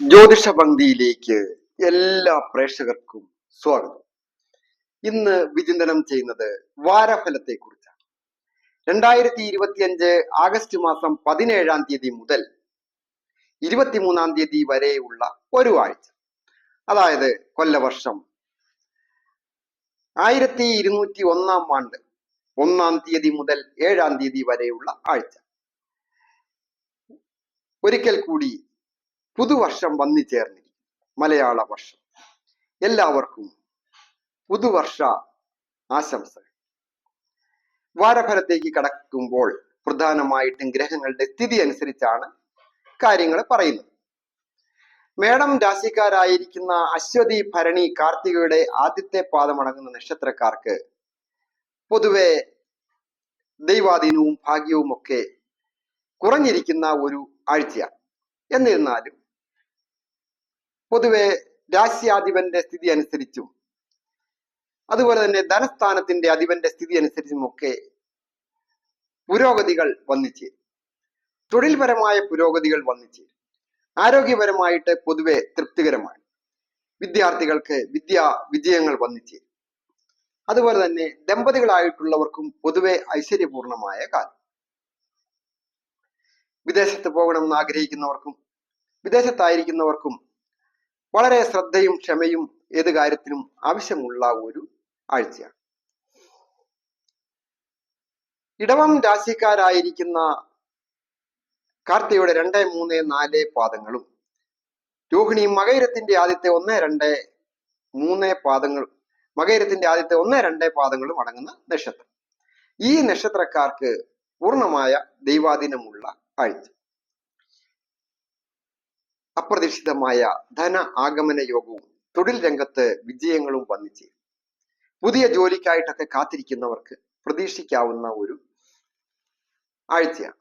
ജ്യോതിഷ പങ്ക്തിയിലേക്ക് എല്ലാ പ്രേക്ഷകർക്കും സ്വാഗതം. ഇന്ന് വിചിന്തനം ചെയ്യുന്നത് വാരഫലത്തെ കുറിച്ചാണ് രണ്ടായിരത്തി ഇരുപത്തിയഞ്ച് ആഗസ്റ്റ് മാസം പതിനേഴാം തീയതി മുതൽ ഇരുപത്തിമൂന്നാം തീയതി വരെയുള്ള ഒരു ആഴ്ച. അതായത് കൊല്ലവർഷം. ആയിരത്തി ഇരുന്നൂറ്റി ഒന്നാം ആണ്ട് ഒന്നാം തീയതി മുതൽ ഏഴാം തീയതി വരെയുള്ള ആഴ്ച. ഒരിക്കൽ കൂടി പുതുവർഷം വന്നു ചേർന്നിരിക്കും മലയാള വർഷം. എല്ലാവർക്കും പുതുവർഷ ആശംസകൾ. വാരഫലത്തേക്ക് കടക്കുമ്പോൾ പ്രധാനമായിട്ടും ഗ്രഹങ്ങളുടെ സ്ഥിതി അനുസരിച്ചാണ് കാര്യങ്ങൾ പറയുന്നത്. മേടം രാശിക്കാരായിരിക്കുന്ന അശ്വതി ഭരണി കാർത്തികയുടെ ആദ്യത്തെ പാദമടങ്ങുന്ന നക്ഷത്രക്കാർക്ക് പൊതുവെ ദൈവാധീനവും ഭാഗ്യവും ഒക്കെ കുറഞ്ഞിരിക്കുന്ന ഒരു ആഴ്ചയാണ്. എന്നിരുന്നാലും പൊതുവെ രാശ്യാധിപന്റെ സ്ഥിതി അനുസരിച്ചും അതുപോലെ തന്നെ ധനസ്ഥാനത്തിന്റെ അധിപന്റെ സ്ഥിതി അനുസരിച്ചും ഒക്കെ പുരോഗതികൾ വന്നിച്ചേരും തൊഴിൽപരമായ പുരോഗതികൾ വന്നിച്ചേരും ആരോഗ്യപരമായിട്ട് പൊതുവെ തൃപ്തികരമാണ്. വിദ്യാർത്ഥികൾക്ക് വിദ്യാ വിജയങ്ങൾ വന്നിച്ചേരും അതുപോലെ തന്നെ ദമ്പതികളായിട്ടുള്ളവർക്കും പൊതുവെ ഐശ്വര്യപൂർണമായ കാലം. വിദേശത്ത് പോകണമെന്ന് ആഗ്രഹിക്കുന്നവർക്കും വിദേശത്തായിരിക്കുന്നവർക്കും വളരെ ശ്രദ്ധയും ക്ഷമയും ഏത് കാര്യത്തിനും ആവശ്യമുള്ള ഒരു ആഴ്ചയാണ്. ഇടവം രാശിക്കാരായിരിക്കുന്ന കാർത്തികയുടെ രണ്ട് മൂന്ന് നാല് പാദങ്ങളും രോഹിണി മകൈരത്തിന്റെ ആദ്യത്തെ ഒന്ന് രണ്ട് മൂന്ന് പാദങ്ങൾ മകൈരത്തിന്റെ ആദ്യത്തെ ഒന്ന് രണ്ട് പാദങ്ങളും അടങ്ങുന്ന നക്ഷത്രം. ഈ നക്ഷത്രക്കാർക്ക് പൂർണമായ ദൈവാധീനമുള്ള ആഴ്ച. അപ്രതീക്ഷിതമായ ധന ആഗമന യോഗവും തൊഴിൽ രംഗത്ത് വിജയങ്ങളും വന്നിച്ചേരും. പുതിയ ജോലിക്കായിട്ടൊക്കെ കാത്തിരിക്കുന്നവർക്ക് പ്രതീക്ഷിക്കാവുന്ന ഒരു ആഴ്ചയാണ്.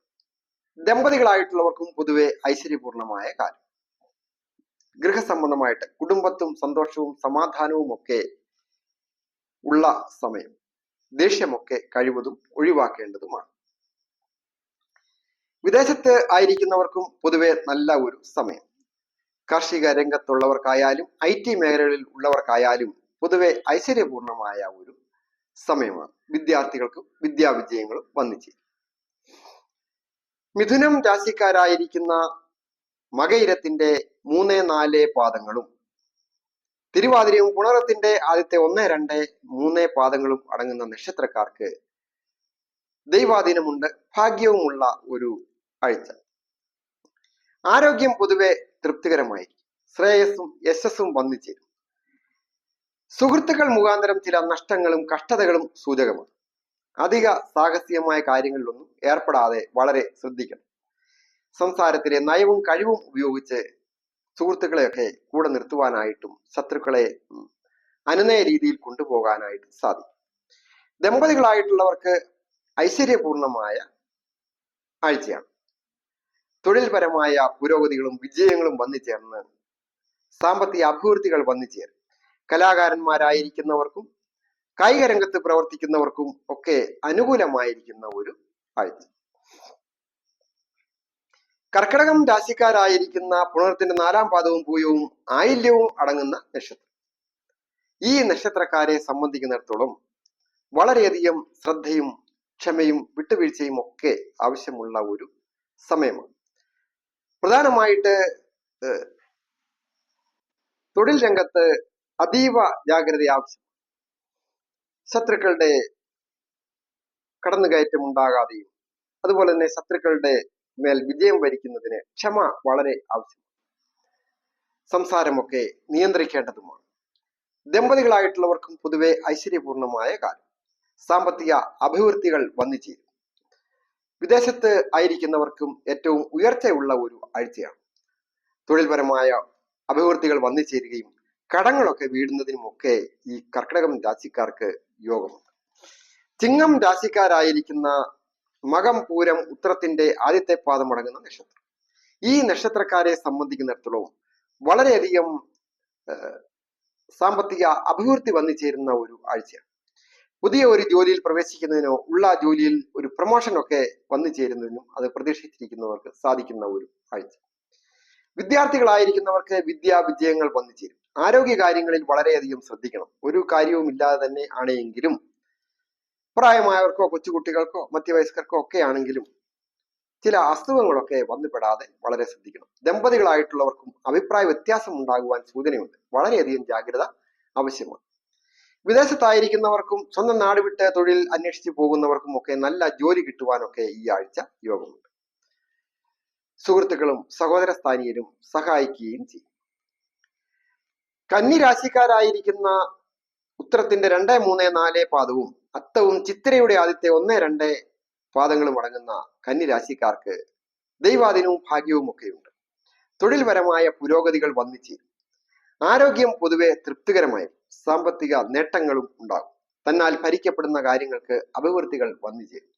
ദമ്പതികളായിട്ടുള്ളവർക്കും പൊതുവെ ഐശ്വര്യപൂർണമായ കാലം. ഗൃഹസംബന്ധമായിട്ട് കുടുംബത്തും സന്തോഷവും സമാധാനവും ഒക്കെ ഉള്ള സമയം ദേഷ്യമൊക്കെ കഴിവതും ഒഴിവാക്കേണ്ടതുമാണ്. വിദേശത്ത് ആയിരിക്കുന്നവർക്കും പൊതുവെ നല്ല ഒരു സമയം. കാർഷിക രംഗത്തുള്ളവർക്കായാലും ഐ ടി മേഖലകളിൽ ഉള്ളവർക്കായാലും പൊതുവെ ഐശ്വര്യപൂർണമായ ഒരു സമയമാണ്. വിദ്യാർത്ഥികൾക്കും വിദ്യാവിജയങ്ങളും വന്നിച്ചേരും മിഥുനം രാശിക്കാരായിരിക്കുന്ന മകയിരത്തിന്റെ മൂന്ന് നാല് പാദങ്ങളും തിരുവാതിരയും പുണറത്തിന്റെ ആദ്യത്തെ ഒന്ന് രണ്ട് മൂന്ന് പാദങ്ങളും അടങ്ങുന്ന നക്ഷത്രക്കാർക്ക് ദൈവാധീനമുണ്ട് ഭാഗ്യവുമുള്ള ഒരു ആഴ്ച. ആരോഗ്യം പൊതുവെ തൃപ്തികരമായിരിക്കും. ശ്രേയസ്സും യശസ്സും വന്നു ചേരും സുഹൃത്തുക്കൾ മുഖാന്തരം ചില നഷ്ടങ്ങളും കഷ്ടതകളും സൂചകമാണ്. അധിക സാഹസികമായ കാര്യങ്ങളിലൊന്നും ഏർപ്പെടാതെ വളരെ ശ്രദ്ധിക്കണം. സംസാരത്തിലെ നയവും കഴിവും ഉപയോഗിച്ച് സുഹൃത്തുക്കളെയൊക്കെ കൂടെ നിർത്തുവാനായിട്ടും ശത്രുക്കളെ അനുനയ രീതിയിൽ കൊണ്ടുപോകാനായിട്ടും സാധിക്കും. ദമ്പതികളായിട്ടുള്ളവർക്ക് ഐശ്വര്യപൂർണമായ ആഴ്ചയാണ്. തൊഴിൽപരമായ പുരോഗതികളും വിജയങ്ങളും വന്നു ചേർന്ന് സാമ്പത്തിക അഭിവൃദ്ധികൾ വന്നു ചേരും കലാകാരന്മാരായിരിക്കുന്നവർക്കും കായിക രംഗത്ത് പ്രവർത്തിക്കുന്നവർക്കും ഒക്കെ അനുകൂലമായിരിക്കുന്ന ഒരു ആഴ്ച കർക്കിടകം രാശിക്കാരായിരിക്കുന്ന പുണർത്തിന്റെ നാലാം പാദവും പൂയവും ആയില്യവും അടങ്ങുന്ന നക്ഷത്രം. ഈ നക്ഷത്രക്കാരെ സംബന്ധിക്കുന്നിടത്തോളം വളരെയധികം ശ്രദ്ധയും ക്ഷമയും വിട്ടുവീഴ്ചയും ഒക്കെ ആവശ്യമുള്ള ഒരു സമയമാണ്. പ്രധാനമായിട്ട് തൊഴിൽ രംഗത്ത് അതീവ ജാഗ്രത ആവശ്യം ശത്രുക്കളുടെ കടന്നുകയറ്റം ഉണ്ടാകാതെയും അതുപോലെ തന്നെ ശത്രുക്കളുടെ മേൽ വിജയം വരിക്കുന്നതിന് ക്ഷമ വളരെ ആവശ്യമാണ്. സംസാരമൊക്കെ നിയന്ത്രിക്കേണ്ടതുമാണ്. ദമ്പതികളായിട്ടുള്ളവർക്കും പൊതുവെ ഐശ്വര്യപൂർണമായ കാലം. സാമ്പത്തിക അഭിവൃദ്ധികൾ വന്നു ചേരും. വിദേശത്ത് ആയിരിക്കുന്നവർക്കും ഏറ്റവും ഉയർച്ചയുള്ള ഒരു ആഴ്ചയാണ്. തൊഴിൽപരമായ അഭിവൃദ്ധികൾ വന്നു ചേരുകയും കടങ്ങളൊക്കെ വീടുന്നതിനുമൊക്കെ ഈ കർക്കിടകം രാശിക്കാർക്ക് യോഗമുണ്ട്. ചിങ്ങം രാശിക്കാരായിരിക്കുന്ന മകം പൂരം ഉത്തരത്തിന്റെ ആദ്യത്തെ പാദം അടങ്ങുന്ന നക്ഷത്രം. ഈ നക്ഷത്രക്കാരെ സംബന്ധിക്കുന്നിടത്തോളം വളരെയധികം സാമ്പത്തിക അഭിവൃദ്ധി വന്നു ചേരുന്ന ഒരു ആഴ്ചയാണ്. പുതിയ ഒരു ജോലിയിൽ പ്രവേശിക്കുന്നതിനോ ഉള്ള ജോലിയിൽ ഒരു പ്രൊമോഷൻ ഒക്കെ വന്നു ചേരുന്നതിനും അത് പ്രതീക്ഷിച്ചിരിക്കുന്നവർക്ക് സാധിക്കുന്ന ഒരു ആഴ്ച വിദ്യാർത്ഥികളായിരിക്കുന്നവർക്ക് വിദ്യാ വിജയങ്ങൾ വന്നു ചേരും. ആരോഗ്യ കാര്യങ്ങളിൽ വളരെയധികം ശ്രദ്ധിക്കണം. ഒരു കാര്യവും ഇല്ലാതെ തന്നെ ആണെങ്കിലും പ്രായമായവർക്കോ കൊച്ചുകുട്ടികൾക്കോ മധ്യവയസ്കർക്കോ ഒക്കെ ആണെങ്കിലും ചില അസുഖങ്ങളൊക്കെ വന്നുപെടാതെ വളരെ ശ്രദ്ധിക്കണം. ദമ്പതികളായിട്ടുള്ളവർക്കും അഭിപ്രായ വ്യത്യാസം ഉണ്ടാകുവാൻ സൂചനയുണ്ട്. വളരെയധികം ജാഗ്രത ആവശ്യമാണ്. വിദേശത്തായിരിക്കുന്നവർക്കും സ്വന്തം നാട് വിട്ട് തൊഴിൽ അന്വേഷിച്ച് പോകുന്നവർക്കും ഒക്കെ നല്ല ജോലി കിട്ടുവാനൊക്കെ ഈ ആഴ്ച യോഗമുണ്ട്. സുഹൃത്തുക്കളും സഹോദര സ്ഥാനീയരും സഹായിക്കുകയും ചെയ്യും. കന്നി രാശിക്കാരായിരിക്കുന്ന ഉത്തരത്തിന്റെ രണ്ട് മൂന്ന് നാല് പാദവും അത്തവും ചിത്രയുടെ ആദ്യത്തെ ഒന്ന് രണ്ട് പാദങ്ങളും അടങ്ങുന്ന കന്നിരാശിക്കാർക്ക് ദൈവാധീനവും ഭാഗ്യവും ഒക്കെയുണ്ട്. തൊഴിൽപരമായ പുരോഗതികൾ വന്നിച്ചേരും ആരോഗ്യം പൊതുവെ തൃപ്തികരമായി സാമ്പത്തിക നേട്ടങ്ങളും ഉണ്ടാകും. തന്നാൽ ഭരിക്കപ്പെടുന്ന കാര്യങ്ങൾക്ക് അഭിവൃദ്ധികൾ വന്നുചേരും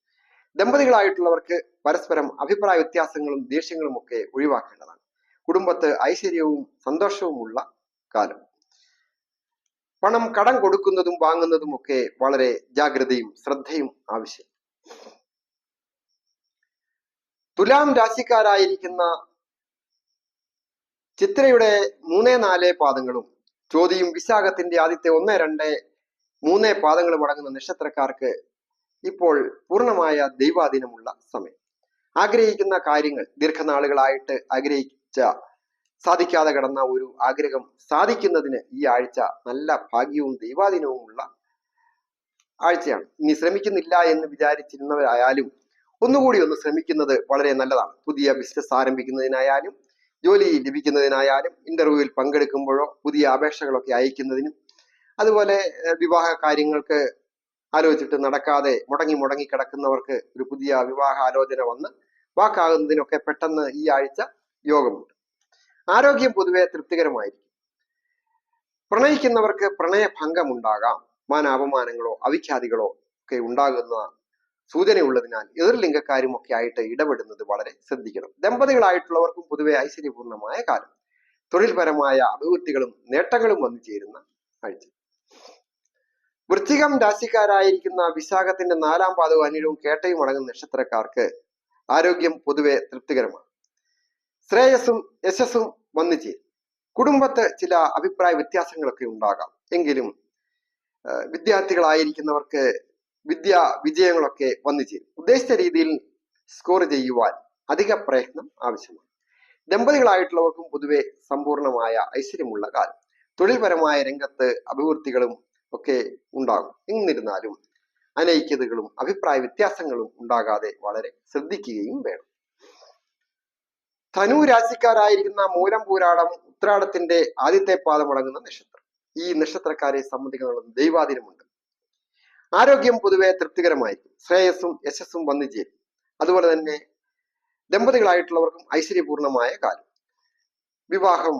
ദമ്പതികളായിട്ടുള്ളവർക്ക് പരസ്പരം അഭിപ്രായ വ്യത്യാസങ്ങളും ദേഷ്യങ്ങളും ഒക്കെ ഒഴിവാക്കേണ്ടതാണ്. കുടുംബത്ത് ഐശ്വര്യവും സന്തോഷവുമുള്ള കാലം. പണം കടം കൊടുക്കുന്നതും വാങ്ങുന്നതും ഒക്കെ വളരെ ജാഗ്രതയും ശ്രദ്ധയും ആവശ്യം. തുലാം രാശിക്കാരായിരിക്കുന്ന ചിത്രയുടെ മൂന്ന് നാല് പാദങ്ങളും ചോതിയും വിശാഖത്തിന്റെ ആദ്യത്തെ ഒന്ന് രണ്ട് മൂന്ന് പാദങ്ങളും അടങ്ങുന്ന നക്ഷത്രക്കാർക്ക് ഇപ്പോൾ പൂർണമായ ദൈവാധീനമുള്ള സമയം. ആഗ്രഹിക്കുന്ന കാര്യങ്ങൾ ദീർഘനാളുകളായിട്ട് ആഗ്രഹിച്ച സാധിക്കാതെ കിടന്ന ഒരു ആഗ്രഹം സാധിക്കുന്നതിന് ഈ ആഴ്ച നല്ല ഭാഗ്യവും ദൈവാധീനവുമുള്ള ആഴ്ചയാണ്. ഇനി ശ്രമിക്കുന്നില്ല എന്ന് വിചാരിച്ചിരുന്നവരായാലും ഒന്നുകൂടി ഒന്ന് ശ്രമിക്കുന്നത് വളരെ നല്ലതാണ്. പുതിയ ബിസിനസ് ആരംഭിക്കുന്നതിനായാലും ജോലി ലഭിക്കുന്നതിനായാലും ഇന്റർവ്യൂവിൽ പങ്കെടുക്കുമ്പോഴോ പുതിയ അപേക്ഷകളൊക്കെ അയക്കുന്നതിനും അതുപോലെ വിവാഹ കാര്യങ്ങൾക്ക് ആലോചിച്ചിട്ട് നടക്കാതെ മുടങ്ങി മുടങ്ങി കിടക്കുന്നവർക്ക് ഒരു പുതിയ വിവാഹ ആലോചന വന്ന് വാക്കാകുന്നതിനൊക്കെ പെട്ടെന്ന് ഈ ആഴ്ച യോഗമുണ്ട്. ആരോഗ്യം പൊതുവെ തൃപ്തികരമായിരിക്കും. പ്രണയിക്കുന്നവർക്ക് പ്രണയഭംഗം ഉണ്ടാകാം മാന അപമാനങ്ങളോ അവിഖ്യാതികളോ ഒക്കെ ഉണ്ടാകുന്ന സൂചനയുള്ളതിനാൽ ഒക്കെ ആയിട്ട് ഇടപെടുന്നത് വളരെ ശ്രദ്ധിക്കണം. ദമ്പതികളായിട്ടുള്ളവർക്കും പൊതുവെ ഐശ്വര്യപൂർണമായ കാലം. തൊഴിൽപരമായ അഭിവൃദ്ധികളും നേട്ടങ്ങളും വന്നു ചേരുന്ന ആഴ്ച വൃശ്ചികം രാശിക്കാരായിരിക്കുന്ന വിശാഖത്തിന്റെ നാലാം പാദവും അനിഴവും കേട്ടയും അടങ്ങുന്ന നക്ഷത്രക്കാർക്ക് ആരോഗ്യം പൊതുവെ തൃപ്തികരമാണ്. ശ്രേയസ്സും യശസ്സും വന്നു ചേരും. കുടുംബത്ത് ചില അഭിപ്രായ വ്യത്യാസങ്ങളൊക്കെ ഉണ്ടാകാം. എങ്കിലും വിദ്യാർത്ഥികളായിരിക്കുന്നവർക്ക് വിദ്യാ വിജയങ്ങളൊക്കെ വന്നു ചേരും. ഉദ്ദേശിച്ച രീതിയിൽ സ്കോർ ചെയ്യുവാൻ അധിക പ്രയത്നം ആവശ്യമാണ്. ദമ്പതികളായിട്ടുള്ളവർക്കും പൊതുവെ സമ്പൂർണമായ ഐശ്വര്യമുള്ള കാലം. തൊഴിൽപരമായ രംഗത്ത് അഭിവൃദ്ധികളും ഒക്കെ ഉണ്ടാകും. എന്നിരുന്നാലും അനൈക്യതകളും അഭിപ്രായ വ്യത്യാസങ്ങളും ഉണ്ടാകാതെ വളരെ ശ്രദ്ധിക്കുകയും വേണം. ധനു രാശിക്കാരായിരിക്കുന്ന മൂലം പൂരാടം ഉത്രാടത്തിന്റെ ആദ്യത്തെ പാദമടങ്ങുന്ന നക്ഷത്രം. ഈ നക്ഷത്രക്കാരെ സംബന്ധിക്കുന്ന ദൈവാധീനമുണ്ട്. ആരോഗ്യം പൊതുവെ തൃപ്തികരമായിരിക്കും. ശ്രേയസ്സും യശസ്സും വന്നു ചേരും. അതുപോലെ തന്നെ ദമ്പതികളായിട്ടുള്ളവർക്കും ഐശ്വര്യപൂർണമായ കാലം. വിവാഹം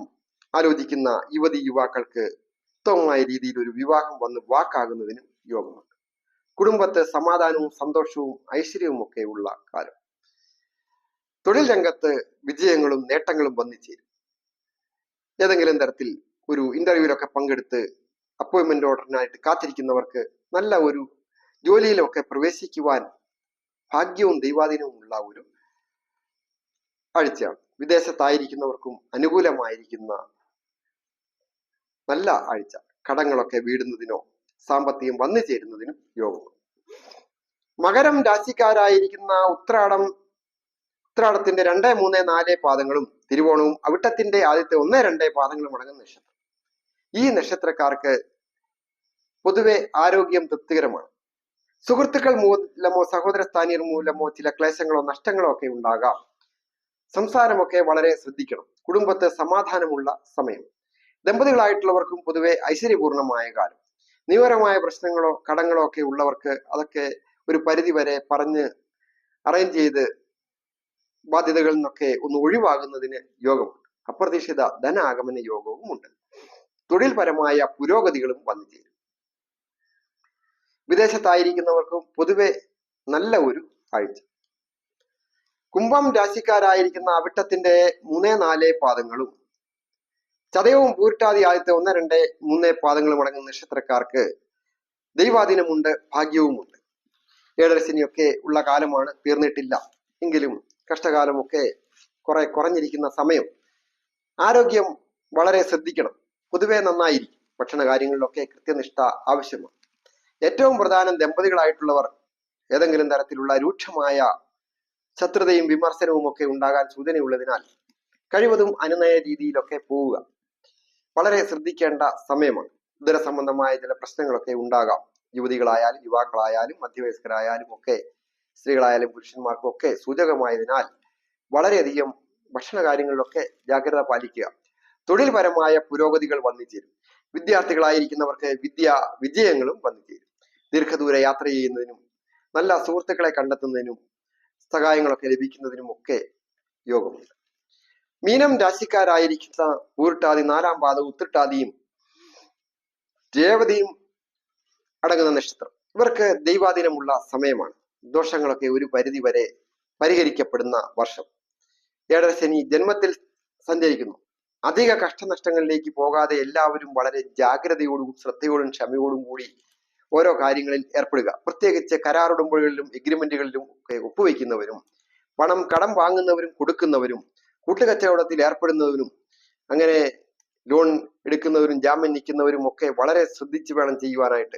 ആലോചിക്കുന്ന യുവതി യുവാക്കൾക്ക് ഉത്തമമായ രീതിയിൽ ഒരു വിവാഹം വന്ന് വാക്കാകുന്നതിനും യോഗമുണ്ട്. കുടുംബത്തെ സമാധാനവും സന്തോഷവും ഐശ്വര്യവും ഒക്കെ ഉള്ള കാലം. തൊഴിൽ രംഗത്ത് വിജയങ്ങളും നേട്ടങ്ങളും വന്നു ചേരും. ഏതെങ്കിലും തരത്തിൽ ഒരു ഇന്റർവ്യൂവിലൊക്കെ പങ്കെടുത്ത് അപ്പോയിന്റ്മെന്റ് ഓർഡറിനായിട്ട് കാത്തിരിക്കുന്നവർക്ക് നല്ല ഒരു ജോലിയിലൊക്കെ പ്രവേശിക്കുവാൻ ഭാഗ്യവും ദൈവാധീനവും ഉള്ള ഒരു ആഴ്ചയാണ്. വിദേശത്തായിരിക്കുന്നവർക്കും അനുകൂലമായിരിക്കുന്ന നല്ല ആഴ്ച. കടങ്ങളൊക്കെ വീടുന്നതിനോ സാമ്പത്തികം വന്നു ചേരുന്നതിനും യോഗം. മകരം രാശിക്കാരായിരിക്കുന്ന ഉത്രാടം ഉത്രാടത്തിന്റെ രണ്ട് മൂന്ന് നാല് പാദങ്ങളും തിരുവോണവും അവിട്ടത്തിന്റെ ആദ്യത്തെ ഒന്ന് രണ്ട് പാദങ്ങളും അടങ്ങുന്ന നക്ഷത്രം. ഈ നക്ഷത്രക്കാർക്ക് പൊതുവെ ആരോഗ്യം തൃപ്തികരമാണ്. സുഹൃത്തുക്കൾ മൂലമോ സഹോദര സ്ഥാനീയർ മൂലമോ ചില ക്ലേശങ്ങളോ നഷ്ടങ്ങളോ ഒക്കെ ഉണ്ടാകാം. സംസാരമൊക്കെ വളരെ ശ്രദ്ധിക്കണം. കുടുംബത്ത് സമാധാനമുള്ള സമയം. ദമ്പതികളായിട്ടുള്ളവർക്കും പൊതുവെ ഐശ്വര്യപൂർണമായ കാലം. നിയമപരമായ പ്രശ്നങ്ങളോ കടങ്ങളോ ഒക്കെ ഉള്ളവർക്ക് അതൊക്കെ ഒരു പരിധി വരെ പറഞ്ഞ് അറേഞ്ച് ചെയ്ത് ബാധ്യതകളിൽ നിന്നൊക്കെ ഒന്ന് ഒഴിവാകുന്നതിന് യോഗമുണ്ട്. അപ്രതീക്ഷിത ധനാഗമന യോഗവും ഉണ്ട് തൊഴിൽപരമായ പുരോഗതികളും വന്നു ചേരും. വിദേശത്തായിരിക്കുന്നവർക്കും പൊതുവെ നല്ല ഒരു ആഴ്ച കുംഭം രാശിക്കാരായിരിക്കുന്ന അവിട്ടത്തിന്റെ മൂന്ന് നാല് പാദങ്ങളും ചതയവും പൂരിട്ടാതി ആദ്യത്തെ ഒന്ന് രണ്ട് മൂന്ന് പാദങ്ങളും അടങ്ങുന്ന നക്ഷത്രക്കാർക്ക് ദൈവാധീനമുണ്ട് ഭാഗ്യവുമുണ്ട്. ഏഴരശനിയൊക്കെ ഉള്ള കാലമാണ് തീർന്നിട്ടില്ല. എങ്കിലും കഷ്ടകാലമൊക്കെ കുറെ കുറഞ്ഞിരിക്കുന്ന സമയം. ആരോഗ്യം വളരെ ശ്രദ്ധിക്കണം. പൊതുവെ നന്നായിരിക്കും. ഭക്ഷണ കാര്യങ്ങളിലൊക്കെ കൃത്യനിഷ്ഠ ആവശ്യമാണ്. ഏറ്റവും പ്രധാനം ദമ്പതികളായിട്ടുള്ളവർ ഏതെങ്കിലും തരത്തിലുള്ള രൂക്ഷമായ ശത്രുതയും വിമർശനവും ഒക്കെ ഉണ്ടാകാൻ സൂചനയുള്ളതിനാൽ കഴിവതും അനുനയ രീതിയിലൊക്കെ പോവുക. വളരെ ശ്രദ്ധിക്കേണ്ട സമയമാണ്. ഉദര സംബന്ധമായ ചില പ്രശ്നങ്ങളൊക്കെ ഉണ്ടാകാം. യുവതികളായാലും യുവാക്കളായാലും മധ്യവയസ്കരായാലും ഒക്കെ സ്ത്രീകളായാലും പുരുഷന്മാർക്കും ഒക്കെ സൂചകമായതിനാൽ വളരെയധികം ഭക്ഷണ കാര്യങ്ങളിലൊക്കെ ജാഗ്രത പാലിക്കുക. തൊഴിൽപരമായ പുരോഗതികൾ വന്നു ചേരും. വിദ്യാർത്ഥികളായിരിക്കുന്നവർക്ക് വിദ്യ വിജയങ്ങളും വന്നു ചേരും. ദീർഘദൂര യാത്ര ചെയ്യുന്നതിനും നല്ല സുഹൃത്തുക്കളെ കണ്ടെത്തുന്നതിനും സഹായങ്ങളൊക്കെ ലഭിക്കുന്നതിനും ഒക്കെ യോഗമുണ്ട്. മീനം രാശിക്കാരായിരിക്കുന്ന ഊരുട്ടാതി നാലാം പാത ഉത്തിട്ടാതിയും രേവതിയും അടങ്ങുന്ന നക്ഷത്രം. ഇവർക്ക് ദൈവാധീനമുള്ള സമയമാണ്. ദോഷങ്ങളൊക്കെ ഒരു പരിധി വരെ പരിഹരിക്കപ്പെടുന്ന വർഷം. ഏഴര ശനി ജന്മത്തിൽ സഞ്ചരിക്കുന്നു. അധിക കഷ്ടനഷ്ടങ്ങളിലേക്ക് പോകാതെ എല്ലാവരും വളരെ ജാഗ്രതയോടും ശ്രദ്ധയോടും ക്ഷമയോടും കൂടി ഓരോ കാര്യങ്ങളിൽ ഏർപ്പെടുക. പ്രത്യേകിച്ച് കരാറുടമ്പടികളിലും എഗ്രിമെന്റുകളിലും ഒക്കെ ഒപ്പുവെക്കുന്നവരും പണം കടം വാങ്ങുന്നവരും കൊടുക്കുന്നവരും കൂട്ടുകച്ചവടത്തിൽ ഏർപ്പെടുന്നവരും അങ്ങനെ ലോൺ എടുക്കുന്നവരും ജാമ്യം നിൽക്കുന്നവരും ഒക്കെ വളരെ ശ്രദ്ധിച്ചു വേണം ചെയ്യുവാനായിട്ട്.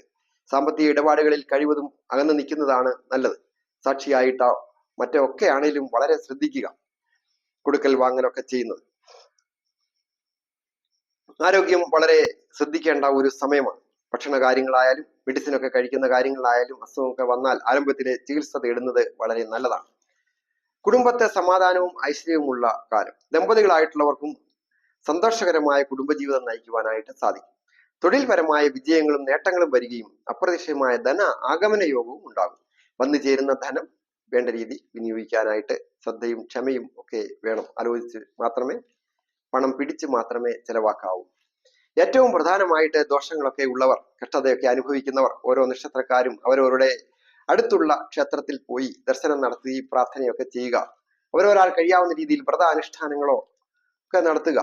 സാമ്പത്തിക ഇടപാടുകളിൽ കഴിവതും അകന്നു നിൽക്കുന്നതാണ് നല്ലത്. സാക്ഷിയായിട്ടോ മറ്റോ ഒക്കെ ആണെങ്കിലും വളരെ ശ്രദ്ധിക്കുക. കൊടുക്കൽ വാങ്ങലൊക്കെ ചെയ്യുന്നത്. ആരോഗ്യം വളരെ ശ്രദ്ധിക്കേണ്ട ഒരു സമയമാണ്. ഭക്ഷണ കാര്യങ്ങളായാലും മെഡിസിൻ ഒക്കെ കഴിക്കുന്ന കാര്യങ്ങളായാലും അസുഖമൊക്കെ വന്നാൽ ആരംഭത്തിൽ ചികിത്സ തേടുന്നത് വളരെ നല്ലതാണ്. കുടുംബത്തെ സമാധാനവും ഐശ്വര്യവുമുള്ള കാലം. ദമ്പതികളായിട്ടുള്ളവർക്കും സന്തോഷകരമായ കുടുംബജീവിതം നയിക്കുവാനായിട്ട് സാധിക്കും. തൊഴിൽപരമായ വിജയങ്ങളും നേട്ടങ്ങളും വരികയും അപ്രതീക്ഷിതമായ ധന ആഗമന യോഗവും ഉണ്ടാകും. വന്നു ചേരുന്ന ധനം വേണ്ട രീതി വിനിയോഗിക്കാനായിട്ട് ശ്രദ്ധയും ക്ഷമയും ഒക്കെ വേണം. ആലോചിച്ച് മാത്രമേ പണം പിടിച്ച് മാത്രമേ ചെലവാക്കാവൂ. ഏറ്റവും പ്രധാനമായിട്ട് ദോഷങ്ങളൊക്കെ ഉള്ളവർ കഷ്ടതയൊക്കെ അനുഭവിക്കുന്നവർ ഓരോ നക്ഷത്രക്കാരും അവരവരുടെ അടുത്തുള്ള ക്ഷേത്രത്തിൽ പോയി ദർശനം നടത്തി പ്രാർത്ഥനയൊക്കെ ചെയ്യുക. ഓരോരാൾ കഴിയാവുന്ന രീതിയിൽ വ്രത അനുഷ്ഠാനങ്ങളോ ഒക്കെ നടത്തുക.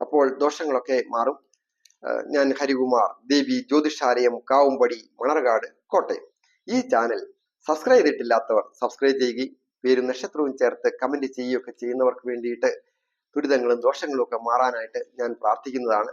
അപ്പോൾ ദോഷങ്ങളൊക്കെ മാറും. ഞാൻ ഹരികുമാർ ദേവി ജ്യോതിഷാലയം കാവുംപടി മണർകാട് കോട്ടയം. ഈ ചാനൽ സബ്സ്ക്രൈബ് ചെയ്തിട്ടില്ലാത്തവർ സബ്സ്ക്രൈബ് ചെയ്യുകയും പേരും നക്ഷത്രവും ചേർത്ത് കമന്റ് ചെയ്യുകയൊക്കെ ചെയ്യുന്നവർക്ക് വേണ്ടിയിട്ട് ദുരിതങ്ങളും ദോഷങ്ങളും ഒക്കെ മാറാനായിട്ട് ഞാൻ പ്രാർത്ഥിക്കുന്നതാണ്.